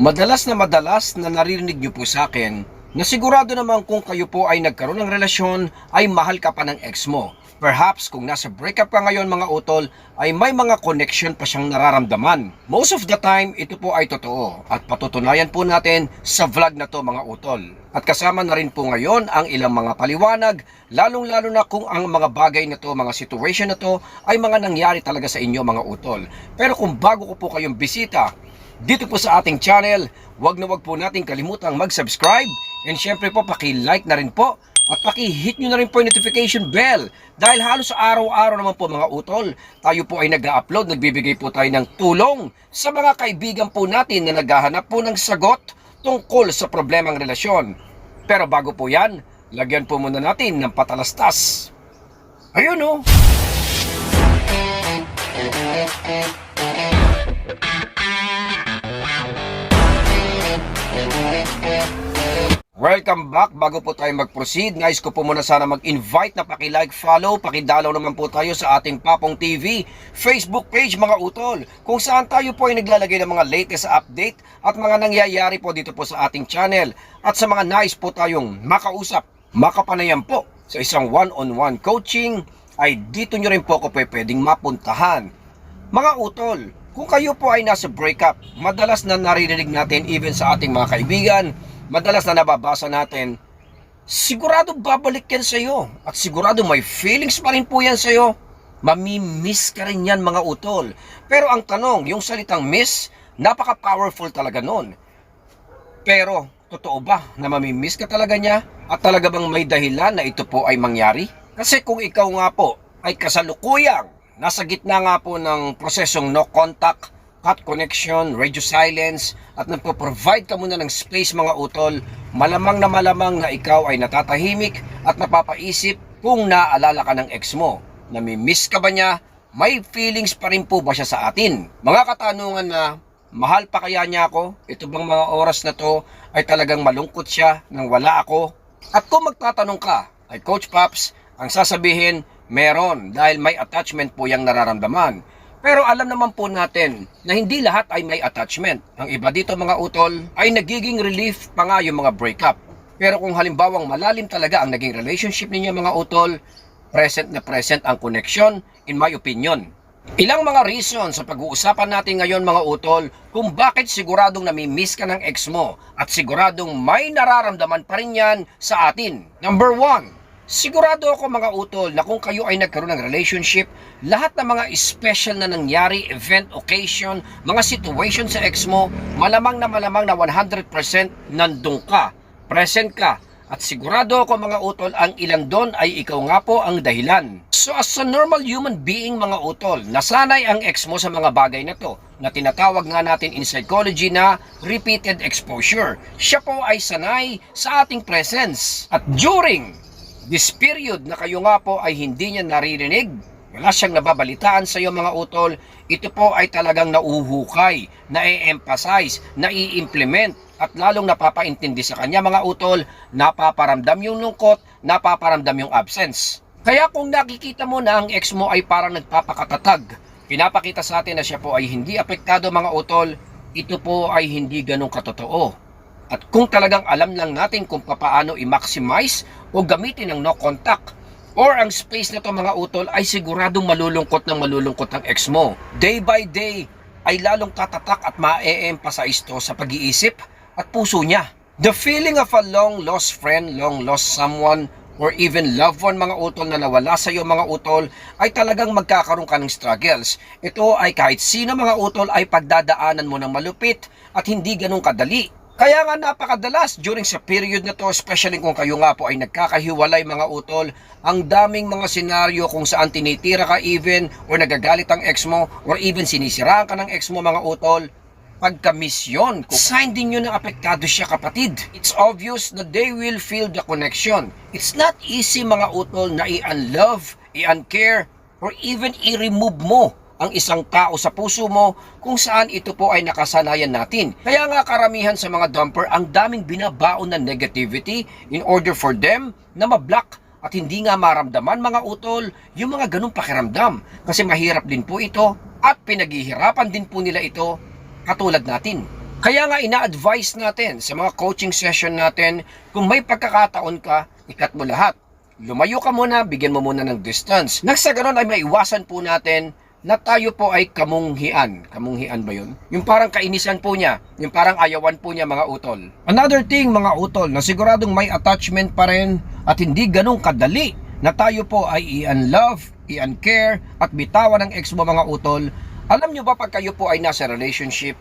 Madalas na madalas na naririnig niyo po sa akin na sigurado naman kung kayo po ay nagkaroon ng relasyon ay mahal ka pa ng ex mo. Perhaps kung nasa breakup ka ngayon mga utol ay may mga connection pa siyang nararamdaman. Most of the time ito po ay totoo at patutunayan po natin sa vlog na to mga utol. At kasama na rin po ngayon ang ilang mga paliwanag lalong lalo na kung ang mga bagay na to, mga situation na to ay mga nangyari talaga sa inyo mga utol. Pero kung bago ko po kayong bisita dito po sa ating channel, wag na wag po nating kalimutang mag-subscribe and syempre po paki-like na rin po at paki-hit nyo na rin po yung notification bell dahil halos araw-araw naman po mga utol, tayo po ay nag-upload, nagbibigay po tayo ng tulong sa mga kaibigan po natin na naghahanap po ng sagot tungkol sa problemang relasyon. Pero bago po yan, lagyan po muna natin ng patalastas. Ayun oh! Welcome back. Bago po tayo mag-proceed, nais ko po muna sana mag-invite na paki-like, follow, paki-dalaw naman po tayo sa ating Papong TV Facebook page mga utol, kung saan tayo po ay naglalagay ng mga latest update at mga nangyayari po dito po sa ating channel. At sa mga nais po tayong makausap, makapanayam po sa isang one-on-one coaching, ay dito nyo rin po ako pwedeng mapuntahan. Mga utol, kung kayo po ay nasa breakup, madalas na naririnig natin even sa ating mga kaibigan, madalas na nababasa natin, sigurado babalik yan sa'yo. At sigurado may feelings pa rin po yan sa'yo. Mamimiss ka rin yan mga utol. Pero ang tanong, yung salitang miss, napaka-powerful talaga nun. Pero, totoo ba na mamimiss ka talaga niya? At talaga bang may dahilan na ito po ay mangyari? Kasi kung ikaw nga po ay kasalukuyang nasa gitna nga po ng prosesong no contact, cut connection, radio silence, at nagpo-provide ka muna ng space mga utol, malamang na malamang na ikaw ay natatahimik at napapaisip kung naaalala ka ng ex mo. Namimiss ka ba niya? May feelings pa rin po ba siya sa atin? Mga katanungan na, mahal pa kaya niya ako? Ito bang mga oras na to ay talagang malungkot siya nang wala ako? At kung magtatanong ka, ay Coach Pops, ang sasabihin, meron dahil may attachment po yung nararamdaman. Pero alam naman po natin na hindi lahat ay may attachment. Ang iba dito mga utol ay nagiging relief pa nga yung mga breakup. Pero kung halimbawang malalim talaga ang naging relationship ninyo mga utol, present na present ang connection in my opinion. Ilang mga reason sa pag-uusapan natin ngayon mga utol kung bakit siguradong namimiss ka ng ex mo at siguradong may nararamdaman pa rin yan sa atin. Number one, Sigurado ako mga utol na kung kayo ay nagkaroon ng relationship, lahat ng mga special na nangyari, event, occasion, mga situation sa ex mo, malamang na malamang na 100% nandun ka, present ka, at sigurado ako mga utol, ang ilan doon ay ikaw nga po ang dahilan. So as a normal human being mga utol, nasanay ang ex mo sa mga bagay na to, na tinatawag nga natin in psychology na repeated exposure. Siya po ay sanay sa ating presence. At during this period na kayo nga po ay hindi niya naririnig, wala siyang nababalitaan sa iyo mga utol, ito po ay talagang nauhukay, na-emphasize, na-i-implement, at lalong napapaintindi sa kanya mga utol, napaparamdam yung lungkot, napaparamdam yung absence. Kaya kung nakikita mo na ang ex mo ay parang nagpapakatatag, pinapakita sa atin na siya po ay hindi apektado mga utol, ito po ay hindi ganong katotoo. At kung talagang alam lang natin kung paano i-maximize o gamitin ang no contact or ang space na to mga utol ay siguradong malulungkot ng malulungkot ang ex mo. Day by day ay lalong tatatak at ma-emphasize to sa pag-iisip at puso niya. The feeling of a long lost friend, long lost someone, or even loved one mga utol na nawala sa iyo mga utol ay talagang magkakaroon ka ng struggles. Ito ay kahit sino mga utol ay pagdadaanan mo ng malupit at hindi ganun kadali. Kaya nga napakadalas during sa period na to, especially kung kayo nga po ay nagkakahiwalay mga utol, ang daming mga senaryo kung saan tinitira ka even or nagagalit ang ex mo or even sinisiraan ka ng ex mo mga utol, pagka-misyon, sign din yun na apektado siya kapatid. It's obvious that they will feel the connection. It's not easy mga utol na i-unlove, i-uncare, or even i-remove mo ang isang tao sa puso mo kung saan ito po ay nakasanayan natin. Kaya nga karamihan sa mga dumper ang daming binabaon na negativity in order for them na mablock at hindi nga maramdaman mga utol yung mga ganong pakiramdam. Kasi mahirap din po ito at pinaghihirapan din po nila ito katulad natin. Kaya nga ina-advise natin sa mga coaching session natin, kung may pagkakataon ka, ikat mo lahat. Lumayo ka muna, bigyan mo muna ng distance. Nang sa ganun ay maiwasan po natin na tayo po ay kamunghian. Kamunghian ba yun? Yung parang kainisan po niya. Yung parang ayawan po niya mga utol. Another thing mga utol, na siguradong may attachment pa rin at hindi ganun kadali na tayo po ay i-unlove, i-uncare at bitawan ng ex mo mga utol. Alam nyo ba pag kayo po ay nasa relationship,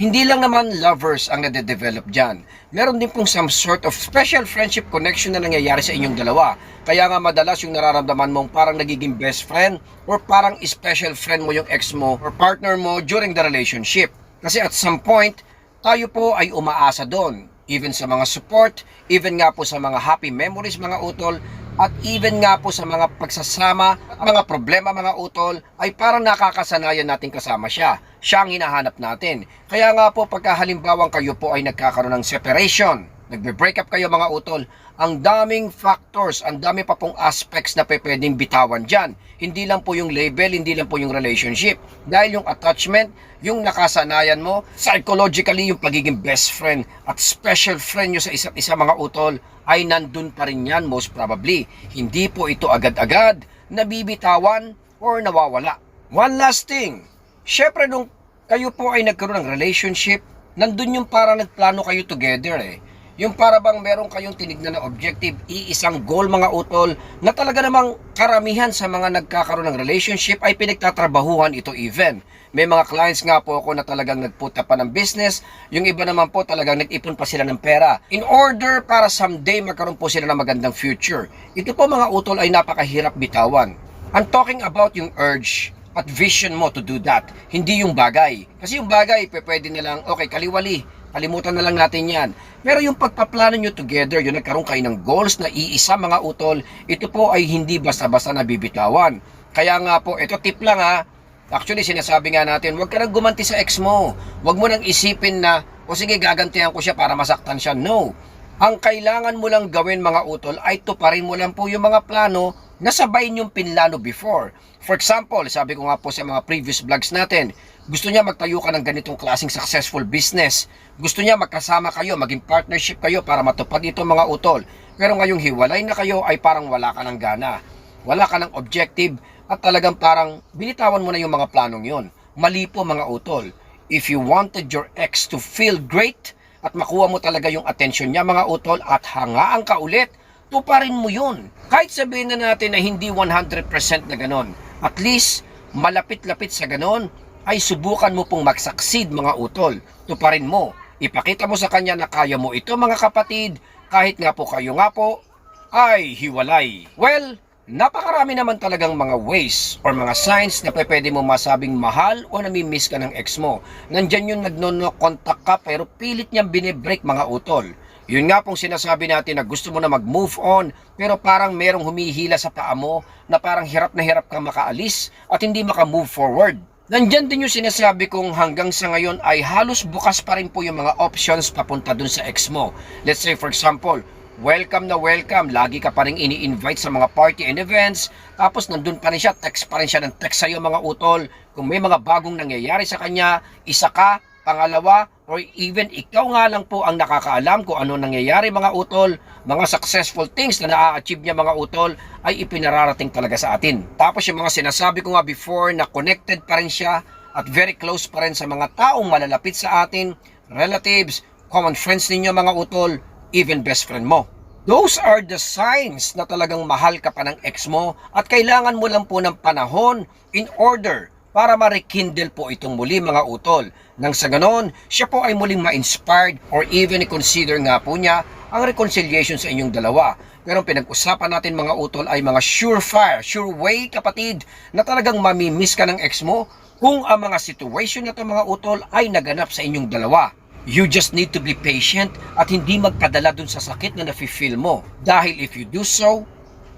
hindi lang naman lovers ang nade-develop dyan. Meron din pong some sort of special friendship connection na nangyayari sa inyong dalawa. Kaya nga madalas yung nararamdaman mong parang nagiging best friend or parang special friend mo yung ex mo or partner mo during the relationship. Kasi at some point, tayo po ay umaasa doon. Even sa mga support, even nga po sa mga happy memories mga utol, at even nga po sa mga pagsasama mga problema mga utol ay parang nakakasanayan natin kasama siya. Siya ang hinahanap natin. Kaya nga po pagka halimbawang kayo po ay nagkakaroon ng separation, nagbe-break up kayo mga utol, ang daming factors, ang dami pa pong aspects na pwedeng bitawan dyan. Hindi lang po yung label, hindi lang po yung relationship. Dahil yung attachment, yung nakasanayan mo, psychologically yung pagiging best friend at special friend nyo sa isa't isa mga utol, ay nandun pa rin yan most probably. Hindi po ito agad-agad nabibitawan or nawawala. One last thing, syempre nung kayo po ay nagkaroon ng relationship, nandun yung parang nagplano kayo together eh. Yung para bang meron kayong tinignan na objective, iisang goal mga utol, na talaga namang karamihan sa mga nagkakaroon ng relationship ay pinagtatrabahuhan ito even. May mga clients nga po ako na talagang nagputa pa ng business, yung iba naman po talagang nag-ipon pa sila ng pera. In order para someday magkaroon po sila ng magandang future. Ito po mga utol ay napakahirap bitawan. I'm talking about yung urge at vision mo to do that. Hindi yung bagay. Kasi yung bagay, pwede nilang, okay, kaliwali. Kalimutan na lang natin yan. Pero yung pagpaplano nyo together, yung nagkaroon kayo ng goals na iisa mga utol, ito po ay hindi basta-basta nabibitawan. Kaya nga po, ito tip lang ha. Actually, sinasabi nga natin, huwag ka nang gumanti sa ex mo. Huwag mo nang isipin na, o sige, gagantihan ko siya para masaktan siya. No. Ang kailangan mo lang gawin mga utol ay tuparin mo lang po yung mga plano na sabay niyong pinlano before. For example, sabi ko nga po sa mga previous vlogs natin, gusto niya magtayo ka ng ganitong klaseng successful business. Gusto niya magkasama kayo, maging partnership kayo para matupad ito mga utol. Pero ngayong hiwalay na kayo ay parang wala ka ng gana. Wala ka ng objective at talagang parang binitawan mo na yung mga planong yon. Mali po mga utol. If you wanted your ex to feel great at makuha mo talaga yung attention niya mga utol at hangaan ka ulit, tuparin mo yun. Kahit sabihin na natin na hindi 100% na ganon, at least malapit-lapit sa ganon, ay subukan mo pong mag-succeed mga utol. Tuparin mo. Ipakita mo sa kanya na kaya mo ito mga kapatid, kahit nga po kayo nga po, ay hiwalay. Well, napakarami naman talagang mga ways or mga signs na pwede mo masabing mahal o namimiss ka ng ex mo. Nandyan yung nagnono-contact ka pero pilit niyang binibreak mga utol. Yun nga pong sinasabi natin na gusto mo na mag-move on pero parang merong humihila sa paa mo na parang hirap na hirap kang makaalis at hindi maka-move forward. Nandyan din yung sinasabi kong hanggang sa ngayon ay halos bukas pa rin po yung mga options papunta dun sa ex mo. Let's say for example, welcome na welcome, lagi ka pa rin ini-invite sa mga party and events, tapos nandun pa rin siya, text pa rin siya ng text sa'yo mga utol. Kung may mga bagong nangyayari sa kanya, isa ka, pangalawa, or even ikaw nga lang po ang nakakaalam kung ano nangyayari mga utol, mga successful things na na-achieve niya mga utol ay ipinararating talaga sa atin. Tapos yung mga sinasabi ko nga before na connected pa rin siya at very close pa rin sa mga taong malalapit sa atin, relatives, common friends ninyo mga utol, even best friend mo. Those are the signs na talagang mahal ka pa ng ex mo at kailangan mo lang po ng panahon in order para ma-rekindle po itong muli mga utol. Nang sa ganon, siya po ay muling ma-inspired or even i-consider nga po niya ang reconciliation sa inyong dalawa. Pero pinag-usapan natin mga utol ay mga surefire, sure way kapatid na talagang mamimiss ka ng ex mo kung ang mga situation na to mga utol ay naganap sa inyong dalawa. You just need to be patient at hindi magpadala dun sa sakit na nafe-feel mo. Dahil if you do so,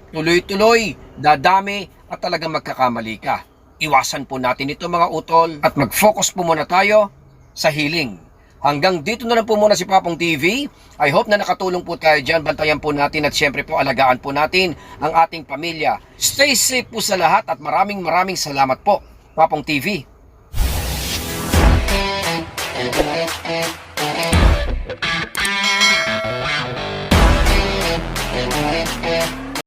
tuloy-tuloy, dadami at talagang magkakamali ka. Iwasan po natin ito mga utol at mag-focus po muna tayo sa healing. Hanggang dito na lang po muna si Papong TV. I hope na nakatulong po tayo dyan. Bantayan po natin at syempre po alagaan po natin ang ating pamilya. Stay safe po sa lahat at maraming maraming salamat po. Papong TV.